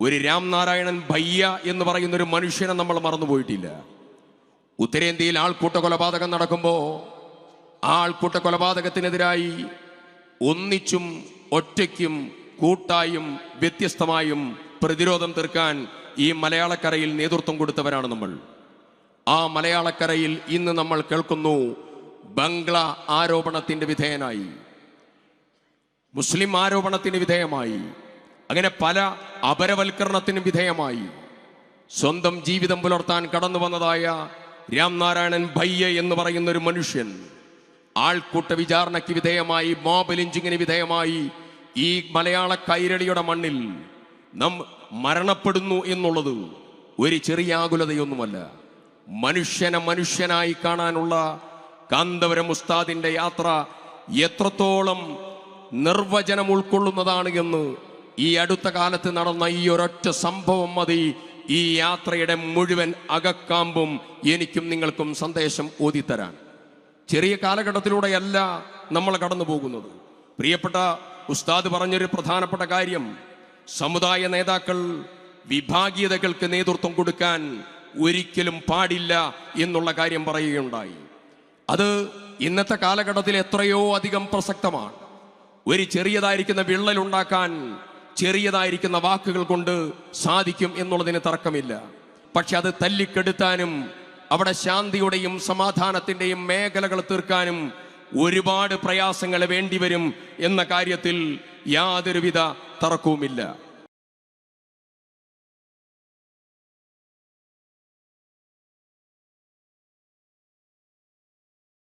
ഒരു രാംനാരായണൻ ഭയ്യ എന്ന് പറയുന്ന ഒരു മനുഷ്യനെ നമ്മൾ മറന്നുപോയിട്ടില്ല. ഉത്തരേന്ത്യയിൽ ആൾക്കൂട്ട കൊലപാതകം നടക്കുമ്പോൾ ആ ആൾക്കൂട്ട കൊലപാതകത്തിനെതിരായി ഒന്നിച്ചും ഒറ്റയ്ക്കും കൂട്ടായും വ്യത്യസ്തമായും പ്രതിരോധം തീർക്കാൻ ഈ മലയാളക്കരയിൽ നേതൃത്വം കൊടുത്തവരാണ് നമ്മൾ. ആ മലയാളക്കരയിൽ ഇന്ന് നമ്മൾ കേൾക്കുന്നു ബംഗ്ല ആരോപണത്തിന്റെ വിധേയനായി. മുസ്ലിം ആരോപണത്തിന് വിധേയമായി. അങ്ങനെ പല അപരവൽക്കരണത്തിനും വിധേയമായി. സ്വന്തം ജീവിതം പുലർത്താൻ കടന്നു വന്നതായ രാംനാരായണൻ ഭയ്യ എന്ന് പറയുന്ന ഒരു മനുഷ്യൻ. ആൾക്കൂട്ട വിചാരണയ്ക്ക് വിധേയമായി മോബ് ലിഞ്ചിങ്ങിന് വിധേയമായി ഈ മലയാള കൈരളിയുടെ മണ്ണിൽ നാം മരണപ്പെടുന്നു എന്നുള്ളത് ഒരു ചെറിയ ആകുലതയൊന്നുമല്ല. മനുഷ്യനെ മനുഷ്യനായി കാണാനുള്ള കാന്തപുരം ഉസ്താദിന്റെ യാത്ര എത്രത്തോളം നിർവചനം ഉൾക്കൊള്ളുന്നതാണ് എന്ന് ഈ അടുത്ത കാലത്ത് നടന്ന ഈ ഒരൊറ്റ സംഭവം മതി. ഈ യാത്രയുടെ മുഴുവൻ അകക്കാമ്പും എനിക്കും നിങ്ങൾക്കും സന്ദേശം ഓതിത്തരാൻ. ചെറിയ കാലഘട്ടത്തിലൂടെയല്ല നമ്മൾ കടന്നു പോകുന്നത് പ്രിയപ്പെട്ട ഉസ്താദ് പറഞ്ഞൊരു പ്രധാനപ്പെട്ട കാര്യം. സമുദായ നേതാക്കൾ വിഭാഗീയതകൾക്ക് നേതൃത്വം കൊടുക്കാൻ ഒരിക്കലും പാടില്ല എന്നുള്ള കാര്യം പറയുകയുണ്ടായി. അത് ഇന്നത്തെ കാലഘട്ടത്തിൽ എത്രയോ അധികം പ്രസക്തമാണ്. ഒരു ചെറിയതായിരിക്കുന്ന വിള്ളൽ ഉണ്ടാക്കാൻ ചെറിയതായിരിക്കുന്ന വാക്കുകൾ കൊണ്ട് സാധിക്കും എന്നുള്ളതിന് തർക്കമില്ല. പക്ഷെ അത് തല്ലിക്കെടുത്താനും അവിടെ ശാന്തിയുടെയും സമാധാനത്തിന്റെയും മേഖലകൾ തീർക്കാനും ഒരുപാട് പ്രയാസങ്ങൾ വേണ്ടിവരും എന്ന കാര്യത്തിൽ യാതൊരുവിധ തർക്കവുമില്ല.